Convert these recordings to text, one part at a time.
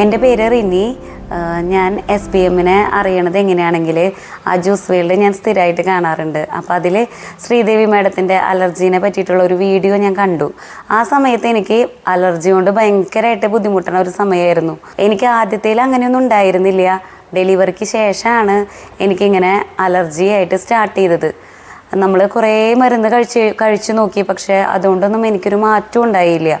എന്റെ പേര് റിനി. ഞാൻ എസ് പി എമ്മിനെ അറിയണത് എങ്ങനെയാണെങ്കിൽ ആ ജ്യൂസ് വേൾഡ് ഞാൻ സ്ഥിരമായിട്ട് കാണാറുണ്ട്. അപ്പോൾ അതിൽ ശ്രീദേവി മാഡത്തിന്റെ അലർജീനെ പറ്റിയിട്ടുള്ള ഒരു വീഡിയോ ഞാൻ കണ്ടു. ആ സമയത്ത് എനിക്ക് അലർജി കൊണ്ട് ഭയങ്കരമായിട്ട് ബുദ്ധിമുട്ടുന്ന ഒരു സമയമായിരുന്നു. എനിക്ക് ആദ്യത്തേൽ അങ്ങനെയൊന്നും ഉണ്ടായിരുന്നില്ല. ഡെലിവറിക്ക് ശേഷമാണ് എനിക്കിങ്ങനെ അലർജി ആയിട്ട് സ്റ്റാർട്ട് ചെയ്തത്. നമ്മൾ കുറേ മരുന്ന് കഴിച്ച് കഴിച്ചു നോക്കി. പക്ഷേ അതുകൊണ്ടൊന്നും എനിക്കൊരു മാറ്റം ഉണ്ടായില്ല.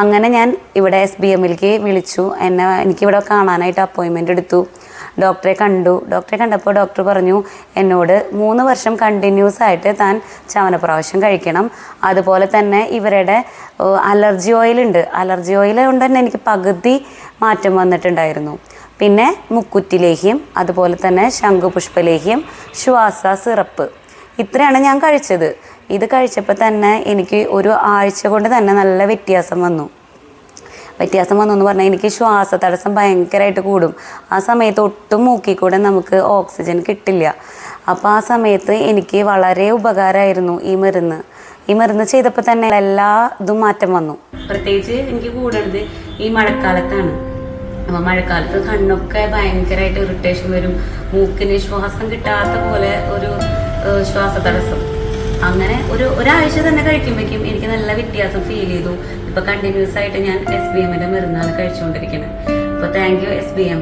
അങ്ങനെ ഞാൻ ഇവിടെ എസ് ബി എമ്മിലേക്ക് വിളിച്ചു. എന്നെ എനിക്കിവിടെ കാണാനായിട്ട് അപ്പോയിൻമെന്റ് എടുത്തു. ഡോക്ടറെ കണ്ടു. ഡോക്ടറെ കണ്ടപ്പോൾ ഡോക്ടർ പറഞ്ഞു എന്നോട് മൂന്ന് വർഷം കണ്ടിന്യൂസ് ആയിട്ട് താൻ ചവനപ്രാവശ്യം കഴിക്കണം. അതുപോലെ തന്നെ ഇവരുടെ അലർജി ഓയിൽ ഉണ്ട്. അലർജി ഓയിൽ കൊണ്ട് തന്നെ എനിക്ക് പകുതി മാറ്റം വന്നിട്ടുണ്ടായിരുന്നു. പിന്നെ മുക്കുറ്റി ലേഹ്യം അതുപോലെ തന്നെ ശംഖുപുഷ്പലേഹ്യം ശ്വാസ സിറപ്പ്. ഇത്രയാണ് ഞാൻ കഴിച്ചത്. ഇത് കഴിച്ചപ്പോൾ തന്നെ എനിക്ക് ഒരു ആഴ്ച കൊണ്ട് തന്നെ നല്ല വ്യത്യാസം വന്നു. വ്യത്യാസം വന്നു എന്ന് പറഞ്ഞാൽ എനിക്ക് ശ്വാസ തടസ്സം ഭയങ്കരമായിട്ട് കൂടും. ആ സമയത്ത് ഒട്ടും മൂക്കിക്കൂടെ നമുക്ക് ഓക്സിജൻ കിട്ടില്ല. അപ്പോൾ ആ സമയത്ത് എനിക്ക് വളരെ ഉപകാരമായിരുന്നു ഈ മരുന്ന്. ഈ മരുന്ന് ചെയ്തപ്പോൾ തന്നെ എല്ലാ ഇതും മാറ്റം വന്നു. പ്രത്യേകിച്ച് എനിക്ക് കൂടുന്നത് ഈ മഴക്കാലത്താണ്. അപ്പോൾ മഴക്കാലത്ത് കണ്ണൊക്കെ ഭയങ്കരമായിട്ട് ഇറിറ്റേഷൻ വരും. മൂക്കിന് ശ്വാസം കിട്ടാത്ത പോലെ ഒരു ശ്വാസ തടസ്സം അങ്ങനെ ഒരു ഒരാഴ്ച തന്നെ കഴിക്കുമ്പോഴേക്കും എനിക്ക് നല്ല വ്യത്യാസം ഫീൽ ചെയ്തു. ഇപ്പൊ കണ്ടിന്യൂസ് ആയിട്ട് ഞാൻ എസ് ബി എമ്മിന്റെ മരുന്നാണ് കഴിച്ചുകൊണ്ടിരിക്കുന്നത് അപ്പൊ thank you S B M